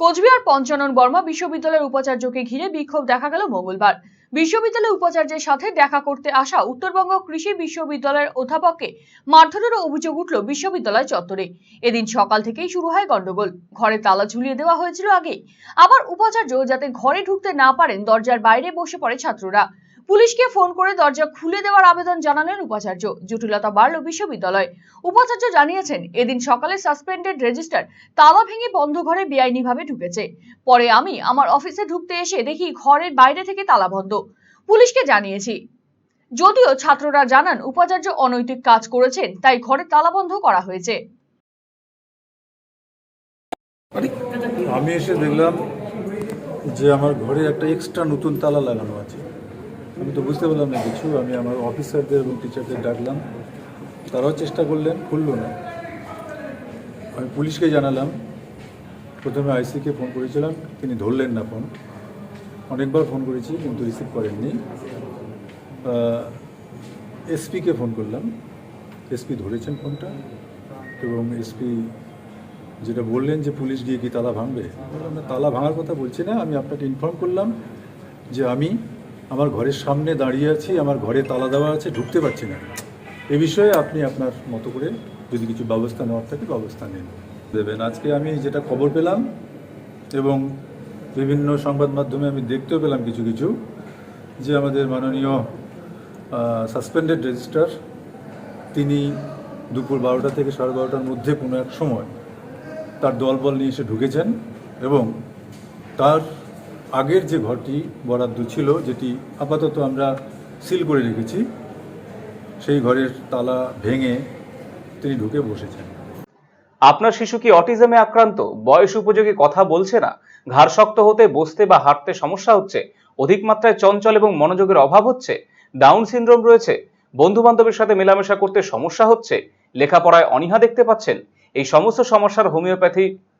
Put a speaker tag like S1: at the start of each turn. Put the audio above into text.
S1: কোচবিহার পঞ্চানন বর্মা বিশ্ববিদ্যালয়ের উপাচার্যকে ঘিরে বিক্ষোভ দেখা গেল মঙ্গলবার। বিশ্ববিদ্যালয়ের উপাচার্যের সাথে দেখা করতে আসা উত্তরবঙ্গ কৃষি বিশ্ববিদ্যালয়ের অধ্যাপককে মারধরের অভিযোগ উঠল বিশ্ববিদ্যালয় চত্বরে। এদিন সকাল থেকেই শুরু হয় গন্ডগোল ঘরে তালা ঝুলিয়ে দেওয়া হয়েছিল আগে আবার উপাচার্য যাতে ঘরে ঢুকতে না পারেন, দরজার বাইরে বসে পড়ে ছাত্ররা। পুলিশকে ফোন করে দরজা খুলে দেওয়ার আবেদন জানালেন উপাচার্য। জটিলতা বাড়ল বিশ্ববিদ্যালয়। উপাচার্য জানিয়েছেন, এদিন সকালে সাসপেন্ডেড রেজিস্টার তালা ভেঙে বন্ধ ঘরে বেআইনিভাবে ঢুকেছে। পরে আমি আমার অফিসে ঢুকতে এসে দেখি ঘরের বাইরে থেকে তালা বন্ধ। পুলিশকে জানিয়েছি। যদিও ছাত্ররা জানান, উপাচার্য অনৈতিক কাজ করেছেন, তাই ঘরে তালা বন্ধ করা হয়েছে।
S2: আমি এসে দেখলাম যে আমার ঘরে একটা এক্সট্রা নতুন তালা লাগানো আছে। আমি তো বুঝতে পারলাম না কিছু। আমি আমার অফিসারদের এবং টিচারদের ডাকলাম। তারাও চেষ্টা করলেন, খুললো না। আমি পুলিশকে জানালাম। প্রথমে আইসিকে ফোন করেছিলাম, তিনি ধরলেন না ফোন। অনেকবার ফোন করেছি, কিন্তু রিসিভ করেননি। এসপিকে ফোন করলাম। এসপি ধরেছেন ফোনটা এবং এসপি যেটা বললেন যে পুলিশ গিয়ে কি তালা ভাঙবে? তালা ভাঙার কথা বলছি না। আমি আপনাকে ইনফর্ম করলাম যে আমি আমার ঘরের সামনে দাঁড়িয়ে আছি, আমার ঘরে তালা দেওয়া আছে, ঢুকতে পারছি না। এ বিষয়ে আপনি আপনার মতো করে যদি কিছু ব্যবস্থা নেওয়ার থাকে, ব্যবস্থা নিন। দেবেন। আজকে আমি যেটা খবর পেলাম এবং বিভিন্ন সংবাদ মাধ্যমে আমি দেখতেও পেলাম কিছু কিছু, যে আমাদের মাননীয় সাসপেন্ডেড রেজিস্ট্রার তিনি দুপুর বারোটা থেকে সাড়ে বারোটার মধ্যে কোনো এক সময় তার দলবল নিয়ে এসে ঢুকেছেন এবং তার আগের যে ঘরটি বরাদ্দ ছিল, যেটি আপাতত আমরা সিল করে রেখেছি, সেই ঘরের তালা ভেঙে তিনি ঢুকে বসেছেন।
S3: আপনার শিশু কি অটিজমে আক্রান্ত? বয়স উপযোগী কথা বলছে না? ঘাড় শক্ত হতে, বসতে বা হাঁটতে সমস্যা হচ্ছে? অধিক মাত্রায় চঞ্চল এবং মনোযোগের অভাব হচ্ছে? ডাউন সিনড্রোম রয়েছে? বন্ধু বান্ধবের সাথে মেলামেশা করতে সমস্যা হচ্ছে? লেখাপড়ায় অনীহা দেখতে পাচ্ছেন? এই সমস্ত সমস্যার homeopathy